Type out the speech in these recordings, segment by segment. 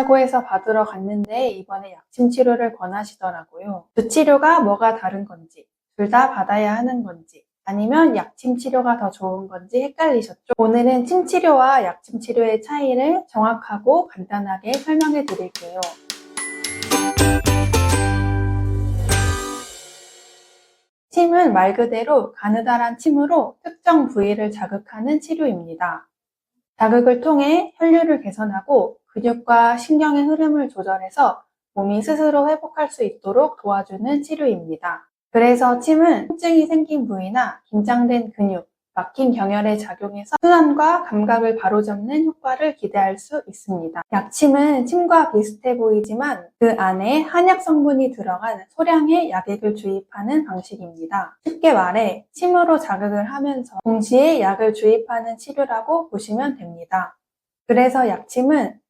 좋다고 해서 받으러 갔는데 이번에 약침 치료를 권하시더라고요. 두 치료가 뭐가 다른 건지, 둘 다 받아야 하는 건지, 아니면 약침 치료가 더 좋은 건지 헷갈리셨죠? 오늘은 침 치료와 약침 치료의 차이를 정확하고 간단하게 설명해 드릴게요. 침은 말 그대로 가느다란 침으로 특정 부위를 자극하는 치료입니다. 자극을 통해 혈류를 개선하고 근육과 신경의 흐름을 조절해서 몸이 스스로 회복할 수 있도록 도와주는 치료입니다. 그래서 침은 통증이 생긴 부위나 긴장된 근육, 막힌 경혈에 작용해서 순환과 감각을 바로잡는 효과를 기대할 수 있습니다. 약침은 침과 비슷해 보이지만 그 안에 한약 성분이 들어간 소량의 약액을 주입하는 방식입니다. 쉽게 말해 침으로 자극을 하면서 동시에 약을 주입하는 치료라고 보시면 됩니다. 그래서 약침은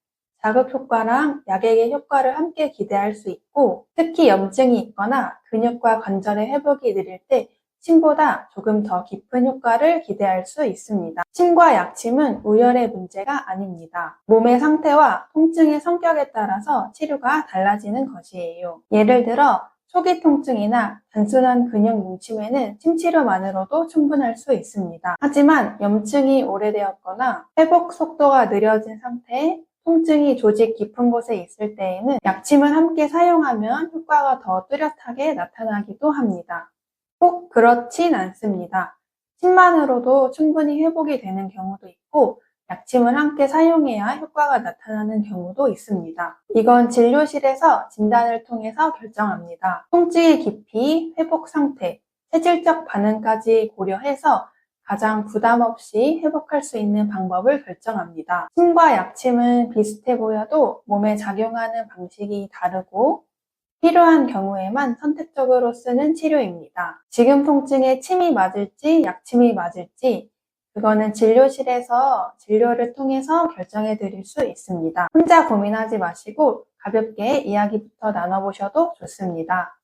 자극 효과랑 약액의 효과를 함께 기대할 수 있고 특히 염증이 있거나 근육과 관절의 회복이 느릴 때 침보다 조금 더 깊은 효과를 기대할 수 있습니다. 침과 약침은 우열의 문제가 아닙니다. 몸의 상태와 통증의 성격에 따라서 치료가 달라지는 것이에요. 예를 들어 초기 통증이나 단순한 근육 뭉침에는 침치료만으로도 충분할 수 있습니다. 하지만 염증이 오래되었거나 회복 속도가 느려진 상태에 통증이 조직 깊은 곳에 있을 때에는 약침을 함께 사용하면 효과가 더 뚜렷하게 나타나기도 합니다. 꼭 그렇진 않습니다. 침만으로도 충분히 회복이 되는 경우도 있고 약침을 함께 사용해야 효과가 나타나는 경우도 있습니다. 이건 진료실에서 진단을 통해서 결정합니다. 통증의 깊이, 회복 상태, 체질적 반응까지 고려해서 가장 부담 없이 회복할 수 있는 방법을 결정합니다. 침과 약침은 비슷해 보여도 몸에 작용하는 방식이 다르고 필요한 경우에만 선택적으로 쓰는 치료입니다. 지금 통증에 침이 맞을지 약침이 맞을지 그거는 진료실에서 진료를 통해서 결정해 드릴 수 있습니다. 혼자 고민하지 마시고 가볍게 이야기부터 나눠보셔도 좋습니다.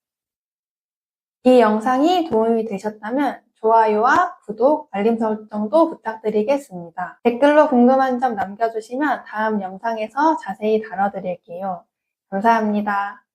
이 영상이 도움이 되셨다면 좋아요와 구독, 알림 설정도 부탁드리겠습니다. 댓글로 궁금한 점 남겨주시면 다음 영상에서 자세히 다뤄드릴게요. 감사합니다.